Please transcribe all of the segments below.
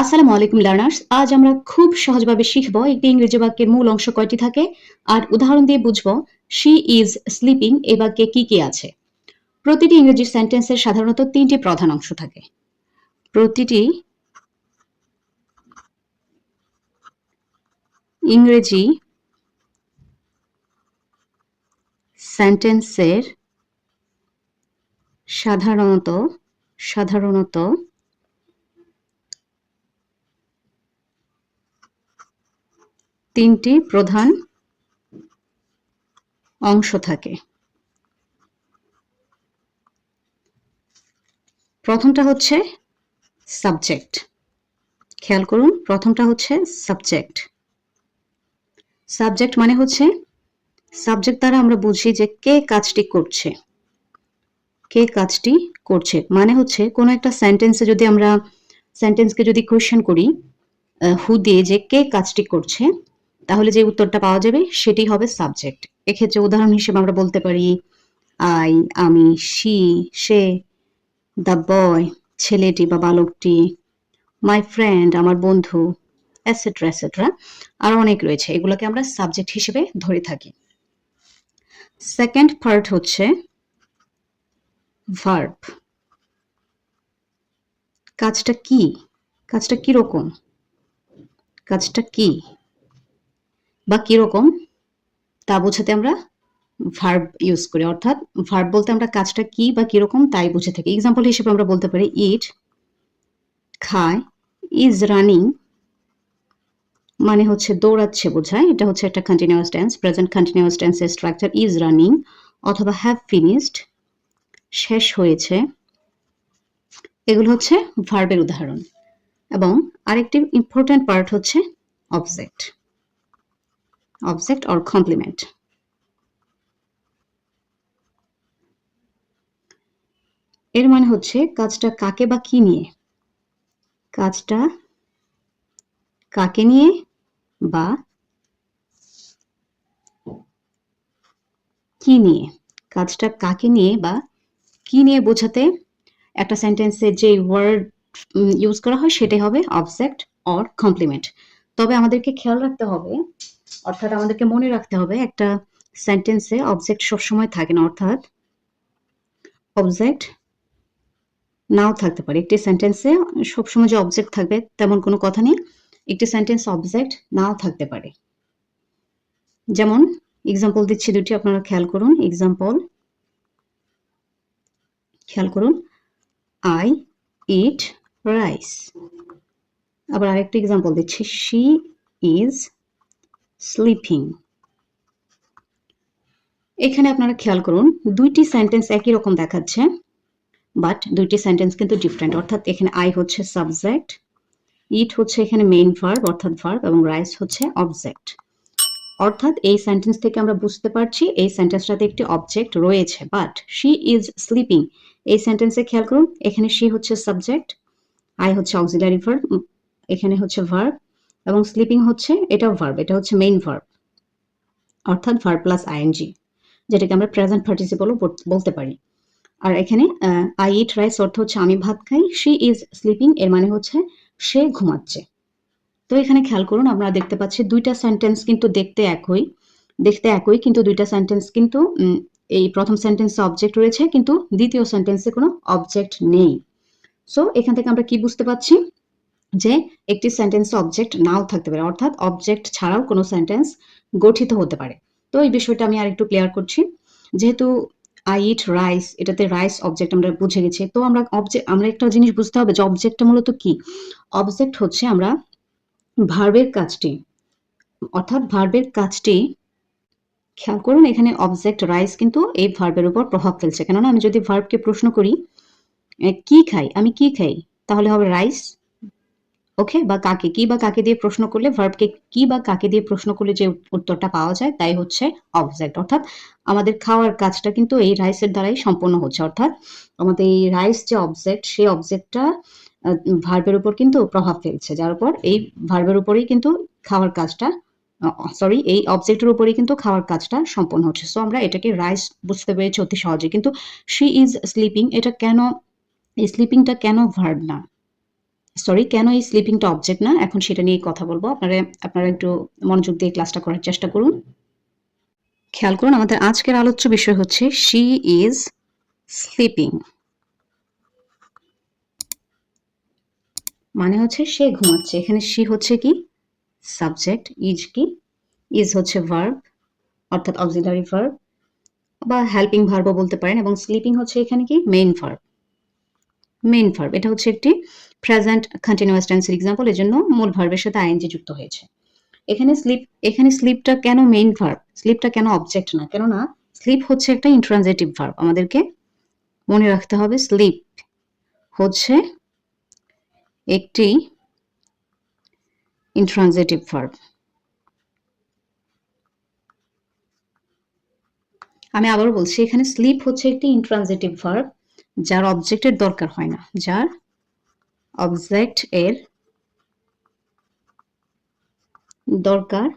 আসসালামু আলাইকুম লার্নার্স আজ আমরা খুব সহজভাবে শিখব একটি ইংরেজি বাক্যের মূল অংশ কয়টি থাকে? আর উদাহরণ দিয়ে বুঝব শি ইজ স্লিপিং এ বাক্যে কি কি আছে? প্রতিটি ইংরেজি সেন্টেন্সের সাধারণত তিনটি প্রধান অংশ থাকে। প্রতিটি ইংরেজি সেন্টেন্সের সাধারণত সাধারণত তিনটি প্রধান অংশ থাকে। প্রথমটা হচ্ছে সাবজেক্ট। খেয়াল করুন, প্রথমটা হচ্ছে সাবজেক্ট। সাবজেক্ট মানে হচ্ছে সাবজেক্ট দ্বারা আমরা বুঝি যে কে কাজটি করছে। কে কাজটি করছে? মানে হচ্ছে কোনো একটা সেন্টেন্সে যদি আমরা সেন্টেন্সকে যদি কোয়েশ্চেন করি হু দিয়ে যে কে কাজটি করছে তাহলে যে উত্তরটা পাওয়া যাবে সেটি হবে সাবজেক্ট এক্ষেত্রে উদাহরণ হিসেবে আমরা বলতে পারি, আই, আমি, সি, সে, দ্য বয়, ছেলেটি বা বালকটি, মাই ফ্রেন্ড, আমার বন্ধু এটসেট্রা এটসেট্রা আরও অনেক রয়েছে, এগুলোকে আমরা সাবজেক্ট হিসেবে ধরে থাকি। সেকেন্ড পার্ট হচ্ছে ভার্ব কাজটা কি? কাজটা কীরকম? কাজটা কি? বা কীরকম, তা বোঝাতে আমরা ভার্ব ইউজ করি। অর্থাৎ ভার্ব বলতে আমরা কাজটা কি বা কীরকম তাই বুঝে থাকি। এক্সাম্পল হিসেবে আমরা বলতে পারি ইট খায় ইজ রানিং মানে হচ্ছে দৌড়াচ্ছে বোঝায়। এটা হচ্ছে একটা কন্টিনিউয়াস টেন্স প্রেজেন্ট কন্টিনিউয়াস টেন্সের স্ট্রাকচার ইজ রানিং অথবা হ্যাভ ফিনিশড শেষ হয়েছে। এগুলো হচ্ছে ভার্বের উদাহরণ। এবং আরেকটি ইম্পর্ট্যান্ট পার্ট হচ্ছে অবজেক্ট অবজেক্ট অর কমপ্লিমেন্ট এর মানে হচ্ছে কাজটা কাকে বা কি নিয়ে? কাজটা কাকে নিয়ে বা কি নিয়ে? কাজটা কাকে নিয়ে বা কি নিয়ে বোঝাতে একটা সেন্টেন্সে যে ওয়ার্ড ইউজ করা হয় সেটাই হবে অবজেক্ট অর কমপ্লিমেন্ট তবে আমাদেরকে খেয়াল রাখতে হবে অর্থাৎ আমাদেরকে মনে রাখতে হবে একটা সেন্টেন্সে অবজেক্ট সবসময় থাকে না, অর্থাৎ অবজেক্ট নাও থাকতে পারে। একটি সেন্টেন্সে সবসময় যে অবজেক্ট থাকবে তেমন কোনো কথা নেই, একটি সেন্টেন্স অবজেক্ট নাও থাকতে পারে। যেমন এক্সাম্পল দিচ্ছি দুটি, আপনারা খেয়াল করুন। এক্সাম্পল খেয়াল করুন আই ইট রাইস আবার আরেকটা এক্সাম্পল দিচ্ছি শি ইজ স্লিপিং এখানে আপনারা খেয়াল করুন, দুইটি সেন্টেন্স একই রকম দেখাচ্ছে বাট দুইটি সেন্টেন্স কিন্তু ডিফারেন্ট অর্থাৎ এখানে আই হচ্ছে সাবজেক্ট ইট হচ্ছে এখানে মেইন ভার্ব অর্থাৎ ভার্ব এবং রাইস হচ্ছে অবজেক্ট অর্থাৎ এই সেন্টেন্স থেকে আমরা বুঝতে পারছি, এই সেন্টেন্সটাতে একটি অবজেক্ট রয়েছে বাট শি ইজ স্লিপিং এই সেন্টেন্সে খেয়াল করুন, এখানে শি হচ্ছে সাবজেক্ট আই হচ্ছে অক্সিলারি ভার্ব এখানে হচ্ছে ভার্ব এবং স্লিপিং হচ্ছে, এটাও ভার্ব এটা হচ্ছে মেইন ভার্ব অর্থাৎ ভার্ব প্লাস আইএনজি যেটাকে আমরা প্রেজেন্ট পার্টিসিপলও বলতে পারি। আর এখানে আই ইট রাইস অর্থ হচ্ছে আমি ভাত খাই শি ইজ স্লিপিং এর মানে হচ্ছে সে ঘুমাচ্ছে। তো এখানে খেয়াল করুন, আমরা দেখতে পাচ্ছি দুইটা সেন্টেন্স কিন্তু দেখতে একই দেখতে একই, কিন্তু দুইটা সেন্টেন্স কিন্তু এই প্রথম সেন্টেন্সে অবজেক্ট রয়েছে, কিন্তু দ্বিতীয় সেন্টেন্সে কোনো অবজেক্ট নেই। সো এখান থেকে আমরা কি বুঝতে পারছি? যে একটি সেন্টেন্স অবজেক্ট নাও থাকতে পারে, অর্থাৎ অবজেক্ট ছাড়াও কোনো সেন্টেন্স গঠিত হতে পারে। তো এই বিষয়টা আমি আরেকটু ক্লিয়ার করছি। যেহেতু আই ইট রাইস এটাতে রাইস অবজেক্ট আমরা বুঝে গেছি। তো আমরা অবজেক্ট আমরা একটা জিনিস বুঝতে হবে যে অবজেক্টটা মূলত কি? অবজেক্ট হচ্ছে আমরা ভার্বের কাজটি, অর্থাৎ ভার্বের কাজটি খেয়াল করুন, এখানে অবজেক্ট রাইস কিন্তু এই ভার্বের উপর প্রভাব ফেলছে। কেননা আমি যদি ভার্বকে প্রশ্ন করি কি খাই? আমি কি খাই? তাহলে হবে রাইস ওকে বা কাকে কি বা কাকে দিয়ে প্রশ্ন করলে ভার্বকে কি বা কাকে দিয়ে প্রশ্ন করলে যে উত্তরটা পাওয়া যায়, তাই হচ্ছে অবজেক্ট অর্থাৎ আমাদের খাওয়ার কাজটা কিন্তু এই রাইসের দ্বারাই সম্পন্ন হচ্ছে। অর্থাৎ আমাদের এই রাইস যে অবজেক্ট সেই অবজেক্টটা ভার্বের উপর কিন্তু প্রভাব ফেলছে। যার উপর এই ভার্বের উপরেই কিন্তু খাওয়ার কাজটা সরি এই অবজেক্টের উপরেই কিন্তু খাওয়ার কাজটা সম্পন্ন হচ্ছে। সো আমরা এটাকে রাইস বুঝতে পেরেছি অতি সহজে। কিন্তু শি ইজ স্লিপিং এটা কেন, এই স্লিপিংটা কেন ভার্ব না? সরি কেন এই স্লিপিংটা অবজেক্ট না? এখন সেটা নিয়ে কথা বলব। আপনারা আপনারা একটু মনোযোগ দিয়ে ক্লাসটা করার চেষ্টা করুন। খেয়াল করুন, আমাদের আজকের আলোচ্য বিষয় হচ্ছে শি ইজ স্লিপিং মানে হচ্ছে সে ঘুমাচ্ছে। এখানে শি হচ্ছে কি? সাবজেক্ট ইজ কি? ইজ হচ্ছে ভার্ব অর্থাৎ অক্সিলারি ভার্ব বা হেল্পিং ভার্বও বলতে পারেন, এবং স্লিপিং হচ্ছে এখানে কি? মেইন ভার্ব মেইন ভার্ব এটা হচ্ছে একটি প্রেজেন্ট কন্টিনিউয়াস টেন্সের এক্সাম্পল এর জন্য মূল ভার্বের সাথে আইএনজি যুক্ত হয়েছে। এখানে স্লিপ এখানে স্লিপটা কেন মেইন ভার্ব স্লিপটা কেন অবজেক্ট না? কেননা স্লিপ হচ্ছে একটা ইন্ট্রানজেটিভ ভার্ব আমাদেরকে মনে রাখতে হবে স্লিপ হচ্ছে একটি ইন্ট্রানজেটিভ ভার্ব আমি আবারও বলছি, এখানে স্লিপ হচ্ছে একটি ইন্ট্রানজেটিভ ভার্ব যার অবজেক্টের দরকার হয় না, যার অবজেক্ট এর দরকার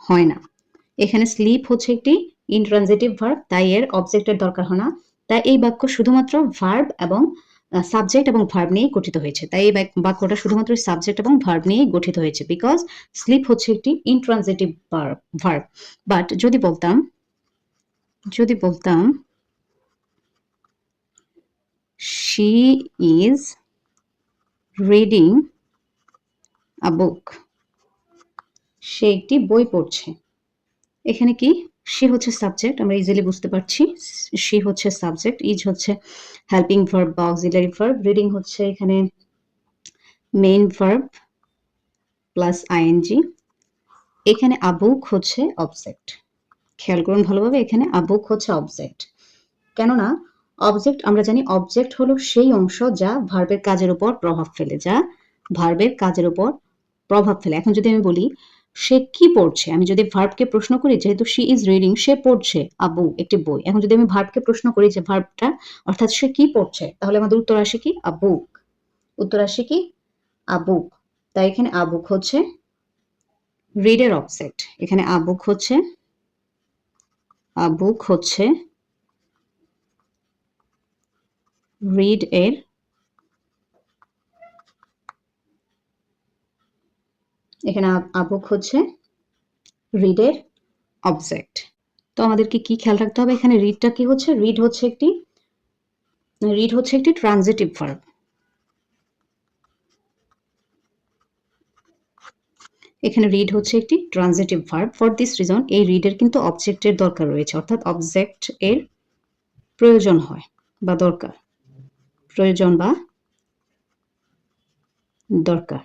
হয় না। এখানে স্লিপ হচ্ছে একটি ইন্ট্রানজেটিভ ভার্ব তাই এর অবজেক্টের দরকার হয় না। তাই এই বাক্য শুধুমাত্র ভার্ব এবং সাবজেক্ট এবং ভার্ব নিয়ে গঠিত হয়েছে। তাই এই বাক্যটা শুধুমাত্র সাবজেক্ট এবং ভার্ব নিয়ে গঠিত হয়েছে বিকজ স্লিপ হচ্ছে একটি ইন্ট্রানজেটিভ ভার্ব বাট যদি বলতাম যদি বলতাম she is reading a book সে একটি বই পড়ছে। এখানে কি? সে হচ্ছে সাবজেক্ট আমরা ইজিলি বুঝতে পারছি। সে হচ্ছে সাবজেক্ট ইজ হচ্ছে হেল্পিং ভার্ব বা অক্সিলারি ভার্ব রিডিং হচ্ছে এখানে মেইন ভার্ব প্লাস আইএনজি এখানে আবুক হচ্ছে অবজেক্ট খেয়াল করুন ভালোভাবে, এখানে আবুক হচ্ছে অবজেক্ট কেননা অবজেক্ট আমরা জানি অবজেক্ট হলো সেই অংশ যা ভার্বের কাজের উপর প্রভাব ফেলে, যা ভার্বের কাজের উপর প্রভাব ফেলে। এখন যদি আমি বলি, সে কি পড়ছে? আমি যদি ভার্বকে প্রশ্ন করি, যেহেতু শি ইজ রিডিং সে পড়ছে, আবু, একটি বই। এখন যদি আমি ভার্বকে প্রশ্ন করি যে ভার্বটা অর্থাৎ সে কি পড়ছে, তাহলে আমাদের উত্তর আসে কি? আবুক উত্তর আসে কি? আবুক তাই এখানে আবুক হচ্ছে রিডের অবজেক্ট এখানে আবুক হচ্ছে আবুক হচ্ছে রিড এর এখানে আবুক হচ্ছে রিডের অবজেক্ট তো আমাদেরকে কি খেয়াল রাখতে হবে? এখানে রিডটা কি হচ্ছে? রিড হচ্ছে একটি রিড হচ্ছে একটি ট্রানজিটিভ ভার্ব এখানে রিড হচ্ছে একটি transitive verb for this reason এই রিডের কিন্তু অবজেক্টের দরকার রয়েছে। অর্থাৎ অবজেক্ট এর প্রয়োজন হয় বা দরকার। প্রয়োজন বা দরকার।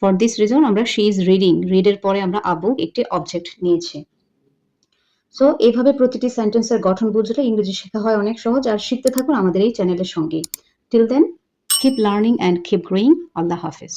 ফর দিস রিজন আমরা শি ইজ রিডিং রিডের পরে আমরা আবু একটি অবজেক্ট নিয়েছি। সো এইভাবে প্রতিটি সেন্টেন্সের গঠন বুঝলে ইংরেজি শেখা হয় অনেক সহজ, আর শিখতে থাকুন আমাদের এই চ্যানেলের সঙ্গে। Till then keep learning and keep growing Allah Hafiz.